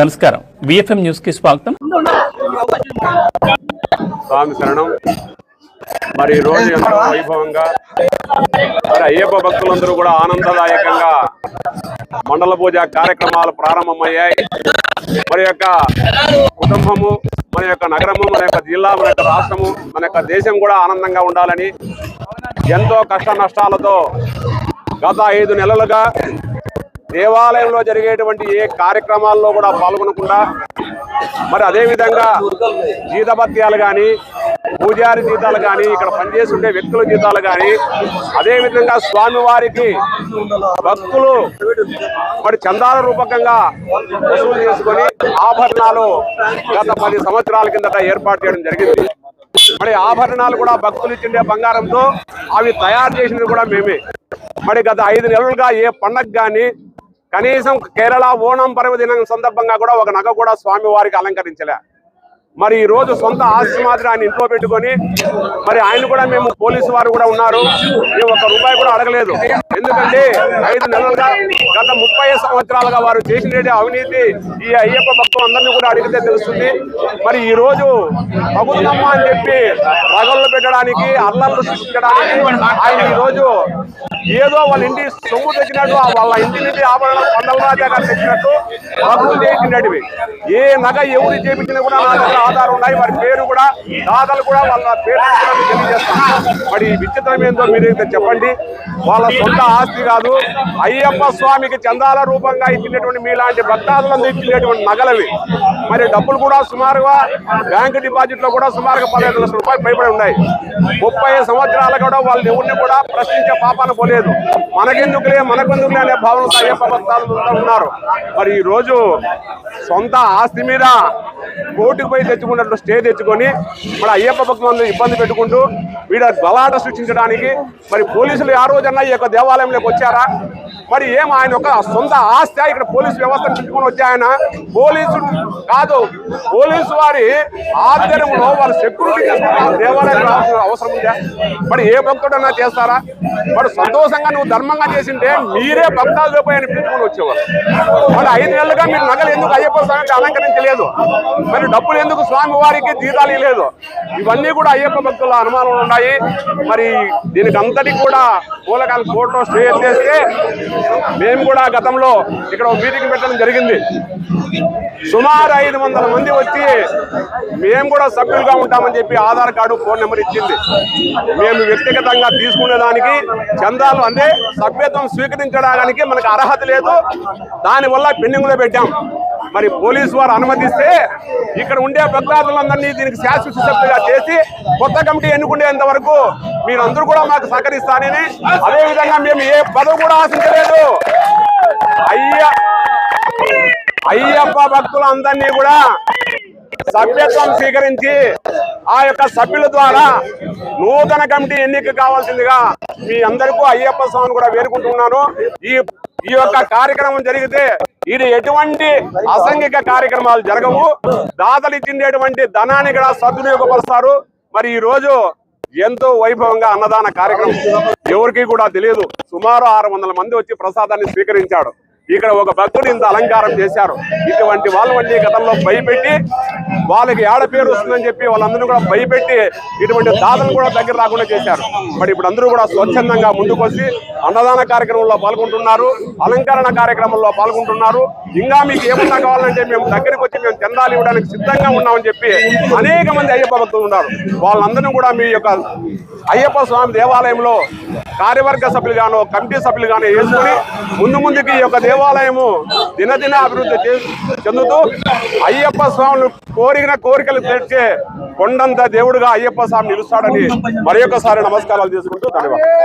నమస్కారం. విఎఫ్ఎం న్యూస్కి స్వాగతం. స్వామి శరణం. మరి రోజు ఎంతో వైభవంగా మరి అయ్యప్ప భక్తులందరూ కూడా ఆనందదాయకంగా మండల పూజ కార్యక్రమాలు ప్రారంభమయ్యాయి. మరి యొక్క కుటుంబము మన యొక్క నగరము మన యొక్క జిల్లా మన యొక్క రాష్ట్రము మన యొక్క దేశం కూడా ఆనందంగా ఉండాలని ఎంతో కష్ట నష్టాలతో గత ఐదు నెలలుగా దేవాలయంలో జరిగేటువంటి ఏ కార్యక్రమాల్లో కూడా పాల్గొనకుండా మరి అదేవిధంగా జీతభత్యాలు కానీ పూజారి జీతాలు కానీ ఇక్కడ పనిచేస్తుండే వ్యక్తుల జీతాలు కానీ అదేవిధంగా స్వామివారికి భక్తులు మరి చందాల రూపకంగా వసూలు చేసుకొని ఆభరణాలు గత పది సంవత్సరాల కిందట ఏర్పాటు చేయడం జరిగింది. మరి ఆభరణాలు కూడా భక్తులు ఇచ్చిండే బంగారంతో అవి తయారు చేసినది కూడా మేమే. మరి గత ఐదు నెలలుగా ఏ పండగ కానీ కనీసం కేరళ ఓణం పర్వదినం సందర్భంగా కూడా ఒక నగ కూడా స్వామి వారికి అలంకరించలే. మరి ఈ రోజు సొంత ఆస్తి మాత్రం ఆయన ఇంట్లో పెట్టుకొని మరి ఆయన కూడా మేము పోలీసు వారు కూడా ఉన్నారు. మేము ఒక రూపాయి కూడా అడగలేదు. ఎందుకంటే ఐదు నెలలుగా గత ముప్పై సంవత్సరాలుగా వారు చేసినటువంటి అవినీతి ఈ అయ్యప్ప భక్తులందరినీ కూడా అడిగితే తెలుస్తుంది. మరి ఈ రోజు ప్రభుత్వం అని చెప్పి రగళ్ళు పెట్టడానికి అల్లర్లు సృష్టించడానికి ఆయన ఈ రోజు ఏదో వాళ్ళ ఇంటి సొమ్ము తెచ్చినట్టు వాళ్ళ ఇంటి నుండి ఆభరణ కొండల రాజా గారు తెచ్చినట్టు భక్తులు చేయించినటివి. ఏ నగ ఎవరు చేపించినా కూడా నా దగ్గర ఆధారం ఉన్నాయి. వారి పేరు కూడా దాదాలు కూడా వాళ్ళ పేరు తెలియజేస్తాను. మరి ఈ విచిత్రం ఏందో మీరు అయితే చెప్పండి. వాళ్ళ సొంత ఆస్తి కాదు. అయ్యప్ప స్వామికి చందాల రూపంగా ఇచ్చినటువంటి మీలాంటి భక్తాదులందరూ ఇచ్చినటువంటి నగలవి. మరి డబ్బులు కూడా సుమారుగా బ్యాంకు డిపాజిట్లో కూడా సుమారుగా పదిహేను లక్షల రూపాయలు పైబడి ఉన్నాయి. ముప్పై సంవత్సరాల కూడా వాళ్ళు ఎవరిని కూడా ప్రశ్నించే పాపాన పోలేదు. మనకెందుకులే మనకెందుకులే అనే భావనతో ఏ భక్తాలు ఉన్నారు. మరి ఈ రోజు సొంత ఆస్తి మీద కోర్టుకు పోయి తెచ్చుకున్నట్లు స్టే తెచ్చుకొని మరి అయ్యప్ప భక్తులందరూ ఇబ్బంది పెట్టుకుంటూ వీడ గలాట సృష్టించడానికి మరి పోలీసులు ఆ రోజన్నా ఈ యొక్క దేవాలయంలోకి వచ్చారా? మరి ఏం ఆయన ఒక సొంత ఆస్తి? ఇక్కడ పోలీసు వ్యవస్థను చుట్టుకొని వచ్చి ఆయన పోలీసు కాదు పోలీసు వారి ఆధ్వర్యంలో వారి సెక్యూరిటీ చేసుకుంటే దేవాలయం రావాల్సిన అవసరం ఉందా? మరి ఏ భక్తుడన్నా చేస్తారా? మరి సంతోషంగా నువ్వు ధర్మంగా చేసింటే మీరే భక్తాలు పోయి అని పిలుచుకొని వచ్చేవారు. మరి ఐదు నెలలుగా మీరు నగలు ఎందుకు అయ్యప్ప స్వామికి అలంకరించలేదు మరి డబ్బులు ఎందుకు స్వామి వారికి జీతాలు ఇవ్వలేదు? ఇవన్నీ కూడా అయ్యప్ప భక్తుల అనుమానాలు ఉన్నాయి. మరి దీనికి అంతటికి కూడా పూలకాల కోర్టులో స్టే చేస్తే మేము కూడా గతంలో ఇక్కడ ఒక మీటింగ్ పెట్టడం జరిగింది. సుమారు ఐదు వందల మంది వచ్చి మేము కూడా సభ్యులుగా ఉంటామని చెప్పి ఆధార్ కార్డు ఫోన్ నెంబర్ ఇచ్చింది. మేము వ్యక్తిగతంగా తీసుకునేదానికి చందాలు అంటే సభ్యత్వం స్వీకరించడానికి మనకు అర్హత లేదు. దానివల్ల పెండింగ్లో పెట్టాం. మరి పోలీసు వారు అనుమతిస్తే ఇక్కడ ఉండే భక్తాదులందరినీ దీనికి శాశ్వత చేసి కొత్త కమిటీ ఎన్నుకునేంత వరకు మీరందరూ కూడా మాకు సహకరిస్తానని అదే విధంగా మేము ఏ పదవి కూడా ఆశించలేదు. అయ్యా అయ్యప్ప భక్తులందరినీ కూడా సభ్యత్వం స్వీకరించి ఆ యొక్క సభ్యుల ద్వారా నూతన కమిటీ ఎన్నిక కావాల్సిందిగా మీ అందరికీ అయ్యప్ప స్వామిని కూడా వేడుకుంటున్నాను. ఈ ఈ యొక్క కార్యక్రమం జరిగితే ఇది ఎటువంటి అసంఘిక కార్యక్రమాలు జరగవు. దాతలు ఇచ్చిండేటువంటి ధనాన్ని కూడా సద్వినియోగపరుస్తారు. మరి ఈ రోజు ఎంతో వైభవంగా అన్నదాన కార్యక్రమం ఎవరికి కూడా తెలియదు. సుమారు ఆరు వందల మంది వచ్చి ప్రసాదాన్ని స్వీకరించాడు. ఇక్కడ ఒక భక్తుడు ఇంత అలంకారం చేశారు. ఇటువంటి వాళ్ళవన్నీ గతంలో భయపెట్టి వాళ్ళకి ఆడ పేరు వస్తుందని చెప్పి వాళ్ళందరూ కూడా భయపెట్టి ఇటువంటి దాతలు కూడా దగ్గర రాకుండా చేశారు. మరి ఇప్పుడు అందరూ కూడా స్వచ్ఛందంగా ముందుకొచ్చి అన్నదాన కార్యక్రమంలో పాల్గొంటున్నారు అలంకరణ కార్యక్రమంలో పాల్గొంటున్నారు. ఇంకా మీకు ఏమన్నా కావాలంటే మేము దగ్గరికి వచ్చి మేము చందాలు ఇవ్వడానికి సిద్ధంగా ఉన్నామని చెప్పి అనేక మంది అయ్యప్ప భక్తులు ఉన్నారు. వాళ్ళందరినీ కూడా మీ యొక్క అయ్యప్ప స్వామి దేవాలయంలో కార్యవర్గ సభ్యులుగానో కమిటీ సభ్యులుగానో వేసుకుని ముందు ముందుకి ఈ యొక్క దేవాలయము దినదిన అభివృద్ధి చెందుతూ అయ్యప్ప స్వాములు కోరిన కోరికలు తెచ్చే కొండంత దేవుడుగా అయ్యప్ప స్వామి నిలుస్తాడని మరి నమస్కారాలు చేసుకుంటూ ధన్యవాదాలు.